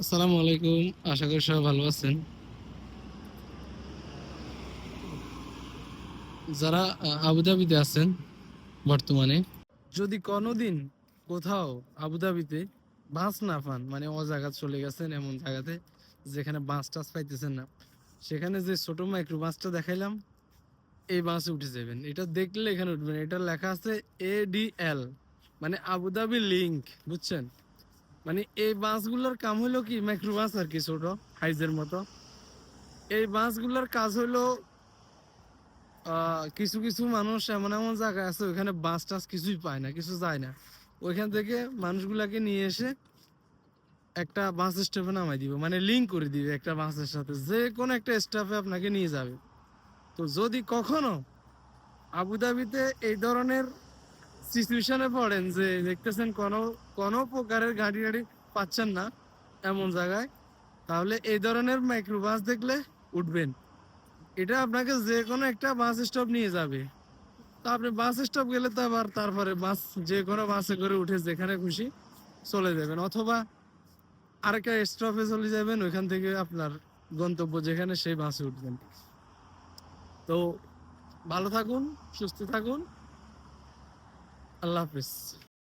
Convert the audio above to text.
আসসালামু আলাইকুম। আশা করি সবাই ভালো আছেন। যারা আবুধাবিতে আছেন বর্তমানে, যদি কোনোদিন কোথাও আবুধাবিতে বাস না পান মানে ও জায়গা চলে গেছেন এমন জায়গাতে, যেখানে বাস টাস পাইতেছেন না, সেখানে যে ছোট মাইক্রো বাসটা দেখাইলাম, এই বাসে উঠে যাবেন এটা দেখলে এখানে উঠবেন। এটা লেখা আছে এডিএল মানে আবুধাবি লিঙ্ক বুঝছেন? মানে এই বাসগুলোর কাম হলো কি মাইক্রো বাস আর কি ছোট, হাইজের মতো। এই বাসগুলোর কাজ হলো কিছু কিছু মানুষ এমন এমন জায়গায় আছে, ওইখানে বাস টাস কিছুই পায় না, কিছু যায় না। ওইখান থেকে মানুষগুলাকে নিয়ে এসে একটা বাস স্টপে নামাই দিবে মানে লিঙ্ক করে দিবে একটা বাসের সাথে। যে কোনো একটা স্টাফে আপনাকে নিয়ে যাবে। তো যদি কখনো আবুধাবিতে এই ধরনের সিচুয়েশনে পড়েন যে দেখতেছেন কোনো কোনো প্রকারের গাড়ি গাড়ি পাচ্ছেন না এমন জায়গায়, তাহলে এই ধরনের মাইক্রো বাস দেখলে উঠবেন। এটা আপনাকে যে কোনো একটা বাস স্টপ নিয়ে যাবে। তা আপনি বাস স্টপ গেলে তো আবার তারপরে বাস যে কোনো বাসে করে উঠে যেখানে খুশি চলে যাবেন। অথবা আরেকটা স্টপে চলে যাবেন, ওইখান থেকে আপনার গন্তব্য যেখানে সেই বাসে উঠবেন। তো ভালো থাকুন, সুস্থ থাকুন। আল্লাহ হাফিজ